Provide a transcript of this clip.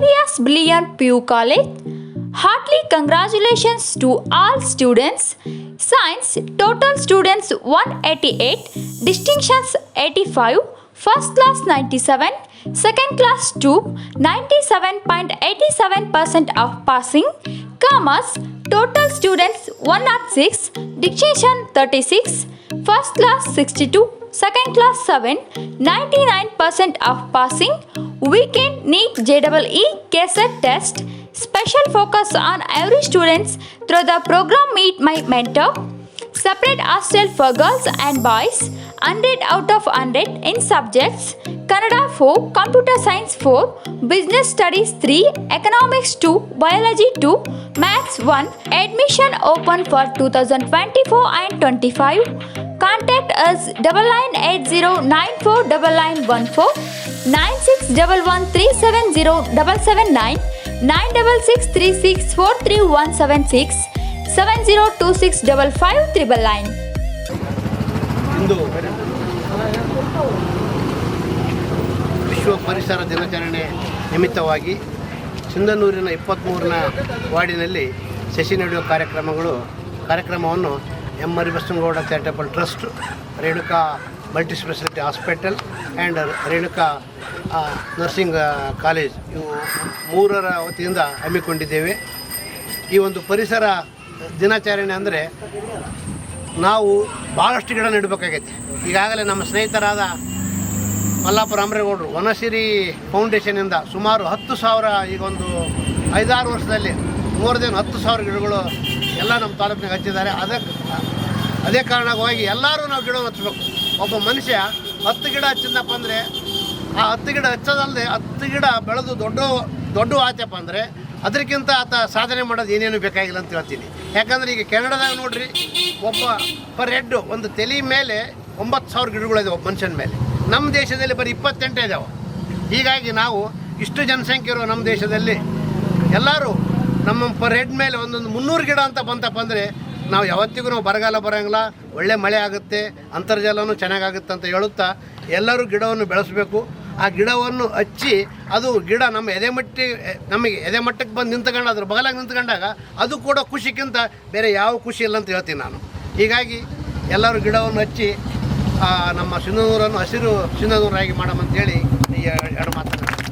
Xavier's Brilliant Pew College. Heartily congratulations to all students. Science total students 188, distinctions 85, first class 97, second class 2, 97.87% of passing, commerce Total students 106, dictation 36, first class 62, second class 7, 99% of passing, weekend NEET JEE cassette test, special focus on every students through the program Meet My Mentor, separate hostel for girls and boys, 100 out of 100 in subjects, Kannada 4, Computer Science 4, Business Studies 3, Economics 2, Biology 2, Maths 1. Admission open for 2024 and 25. Contact us 9980949914, 9611370779, 9636431176, 70265599. ವಿಶ್ವ ಪರಿಸರ ದಿನಾಚರಣೆ ನಿಮಿತ್ತವಾಗಿ ಸಿಂಧನೂರಿನ ಇಪ್ಪತ್ತ್ಮೂರನ ವಾರ್ಡಿನಲ್ಲಿ ಸಸಿ ನೆಡುವ ಕಾರ್ಯಕ್ರಮಗಳು ಕಾರ್ಯಕ್ರಮವನ್ನು M Gowda charitable trust Renuka multi speciality hospital and Renuka nursing college ಇವು ಮೂರರ ವತಿಯಿಂದ ಹಮ್ಮಿಕೊಂಡಿದ್ದೇವೆ ಈ ಒಂದು ಪರಿಸರ ದಿನಾಚರಣೆ ಅಂದರೆ ನಾವು ಭಾಳಷ್ಟು ಗಿಡ ನೆಡಬೇಕಾಗೈತೆ ಈಗಾಗಲೇ ನಮ್ಮ ಸ್ನೇಹಿತರಾದ ಮಲ್ಲಾಪುರ ಅಂಬ್ರೇಗೌಡರು ವನಸಿರಿ ಫೌಂಡೇಶನಿಂದ ಸುಮಾರು ಹತ್ತು ಸಾವಿರ ಈಗ ಒಂದು ಐದಾರು ವರ್ಷದಲ್ಲಿ ದಿನ ಹತ್ತು ಸಾವಿರ ಗಿಡಗಳು ಎಲ್ಲ ನಮ್ಮ ತಾಲೂಕಿನಾಗ ಹಚ್ಚಿದ್ದಾರೆ ಅದಕ್ಕೆ ಅದೇ ಕಾರಣವಾಗಿ ಎಲ್ಲರೂ ನಾವು ಗಿಡ ಹಚ್ಚಬೇಕು ಒಬ್ಬ ಮನುಷ್ಯ ಹತ್ತು ಗಿಡ ಹಚ್ಚಿದಪ್ಪ ಅಂದರೆ ಆ ಹತ್ತು ಗಿಡ ಹಚ್ಚೋದಲ್ಲದೆ ಹತ್ತು ಗಿಡ ಬೆಳೆದು ದೊಡ್ಡ ದೊಡ್ಡ ಆತಪ್ಪ ಅಂದರೆ ಅದಕ್ಕಿಂತ ಆತ ಸಾಧನೆ ಮಾಡೋದು ಏನೇನು ಬೇಕಾಗಿಲ್ಲ ಅಂತ ಹೇಳ್ತೀನಿ ಯಾಕಂದರೆ ಈಗ ಕೆನಡಾದಾಗ ನೋಡಿರಿ ಒಬ್ಬ ಪರ್ ಹೆಡ್ಡು ಒಂದು ತಲೆ ಮೇಲೆ ಒಂಬತ್ತು ಸಾವಿರ ಗಿಡಗಳಿದೆ ಒಬ್ಬ ಮನುಷ್ಯನ ಮೇಲೆ ನಮ್ಮ ದೇಶದಲ್ಲಿ ಬರೀ ಇಪ್ಪತ್ತೆಂಟೇ ಇದಾವೆ ಹೀಗಾಗಿ ನಾವು ಇಷ್ಟು ಜನಸಂಖ್ಯೆ ಇರೋ ನಮ್ಮ ದೇಶದಲ್ಲಿ ಎಲ್ಲರೂ ನಮ್ಮ ಪರ್ ಹೆಡ್ ಮೇಲೆ ಒಂದೊಂದು ಮುನ್ನೂರು ಗಿಡ ಅಂತ ಬಂತಪ್ಪ ಅಂದರೆ ನಾವು ಯಾವತ್ತಿಗೂ ನಾವು ಬರಗಾಲ ಬರೋಂಗಿಲ್ಲ ಒಳ್ಳೆ ಮಳೆ ಆಗುತ್ತೆ ಅಂತರ್ಜಲವೂ ಚೆನ್ನಾಗಾಗುತ್ತೆ ಅಂತ ಹೇಳುತ್ತಾ ಎಲ್ಲರೂ ಗಿಡವನ್ನು ಬೆಳೆಸಬೇಕು ಆ ಗಿಡವನ್ನು ಹಚ್ಚಿ ಅದು ಗಿಡ ನಮ್ಮ ಎದೆಮಟ್ಟಿ ನಮಗೆ ಎದೆಮಟ್ಟಕ್ಕೆ ಬಂದು ನಿಂತ್ಕೊಂಡು ಅದ್ರ ಬಗಲಾಗಿ ನಿಂತ್ಕೊಂಡಾಗ ಅದು ಕೂಡ ಖುಷಿಗಿಂತ ಬೇರೆ ಯಾವ ಖುಷಿ ಇಲ್ಲ ಅಂತ ಹೇಳ್ತೀನಿ ನಾನು ಹೀಗಾಗಿ ಎಲ್ಲರೂ ಗಿಡವನ್ನು ಹಚ್ಚಿ ನಮ್ಮ ಸಿಂಧನೂರನ್ನು ಹಸಿರು ಸಿಂಧನೂರಾಗಿ ಅಂತ ಈ ಎರಡು ಮಾತನ್ನು